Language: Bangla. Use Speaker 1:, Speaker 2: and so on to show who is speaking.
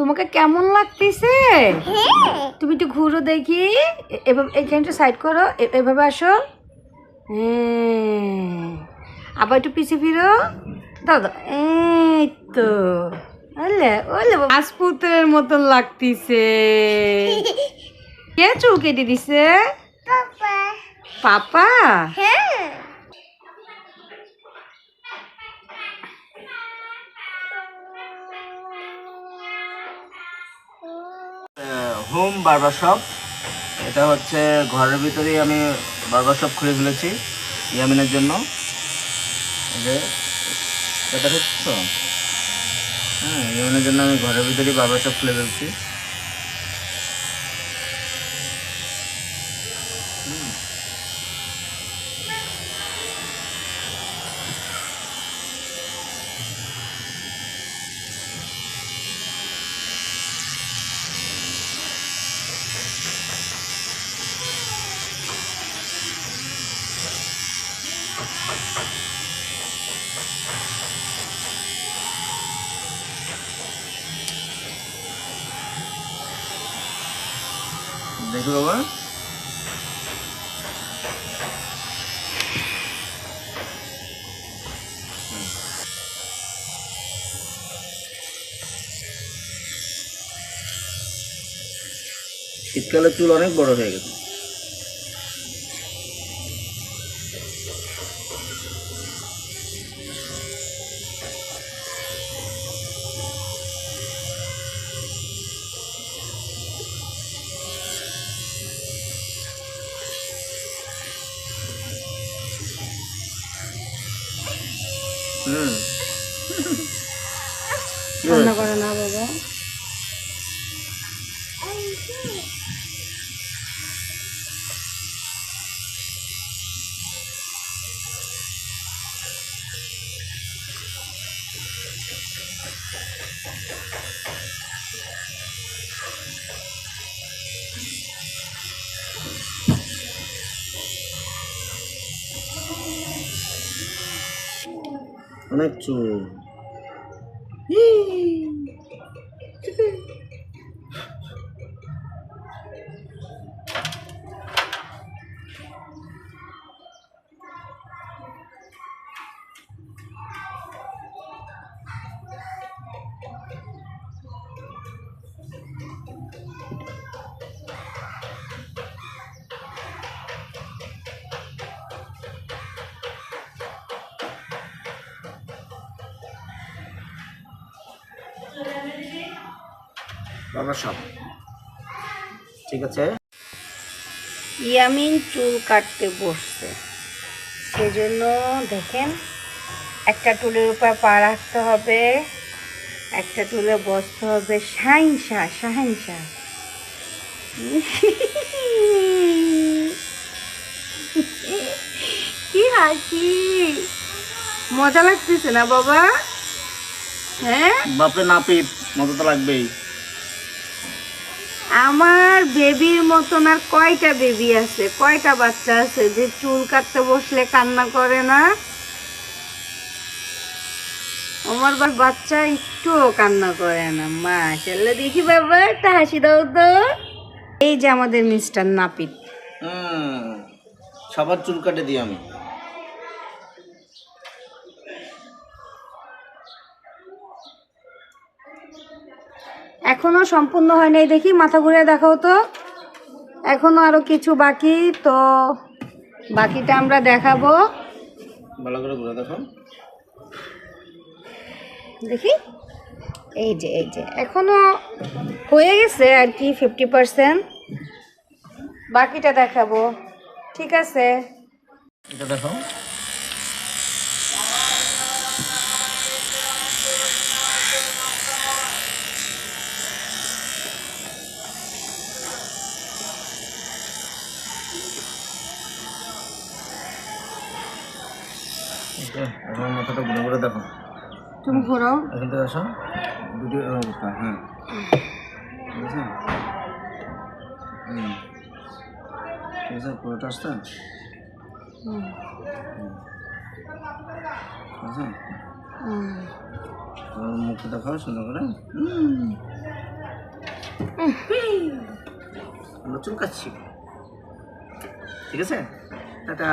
Speaker 1: তোমাকে কেমন লাগতেছে?
Speaker 2: হ্যাঁ।
Speaker 1: তুমি একটু ঘুরো দেখি। এভাবে এখানটা সাইড করো। এভাবে আসো। হ্যাঁ। আবার একটু পিছিয়ে ফিরো। দাদা এই তো। রাজপুতের মতন লাগতেছে। কে চুল কেটে দিছে?
Speaker 2: পাপা
Speaker 1: পাপা
Speaker 2: হ্যাঁ
Speaker 3: হোম বার্বার শপ এটা হচ্ছে ঘরের ভিতরেই আমি বার্বার শপ খুলে ফেলেছি ইয়ামিনের জন্য। যে, এটা দেখছ? হ্যাঁ ইয়ামিনের জন্য আমি ঘরের ভিতরেই বার্বার শপ খুলে ফেলছি। দেখি বাবা। চুল অনেক বড় হয়ে গেছে। হুম।
Speaker 1: রান্না করে না বাবা।
Speaker 3: অনেক চুল বাবা সব ঠিক আছে?
Speaker 1: ইয়ামিন চুল কাটতে বসছে। সেজন্য দেখেন একটা টুলের উপর পা রাখতে হবে একটা টুলে বসতে হবে। কি হাসি! মজা লাগতেছে না বাবা? হ্যাঁ?
Speaker 3: বাপরে নাপিত মতো তো লাগবেই।
Speaker 1: আমার বেবির মতন আর কয়টা বেবি আছে? কয়টা বাচ্চা আছে? যে চুল কাটতে বসলে কান্না করে না? আমার বাচ্চা একটুও কান্না করে না, মা। চলে দেখি বাবা, একটা হাসি দাও তো। এই যে আমাদের মিস্টার নাপিত।
Speaker 3: সবার চুল কাটে দিই আমি।
Speaker 1: এখনও সম্পূর্ণ হয় নাই দেখি মাথা ঘুরে দেখাও তো। এখনও আরও কিছু বাকি তো বাকিটা আমরা দেখাবো।
Speaker 3: ভালো করে ঘুরে দেখো।
Speaker 1: দেখি। এই যে এই যে এখনও হয়ে গেছে আর কি ফিফটি পার্সেন্ট বাকিটা দেখাবো ঠিক আছে?
Speaker 3: এটা দেখো এখন মাথাটা ঘুরে ঘুরে দেখো।
Speaker 1: তুমি ঘোরাও।
Speaker 3: এখান থেকে আসো। দুটি অবস্থা হ্যাঁ। ঠিক আছে হুম। ঠিক আছে পুরোটা আসতে
Speaker 1: হুম,
Speaker 3: ঠিক আছে
Speaker 1: হুম।
Speaker 3: মুখটা দেখাও সুন্দর করে। হুম। আমরা চুলকাচ্ছি। ঠিক আছে? টাটা।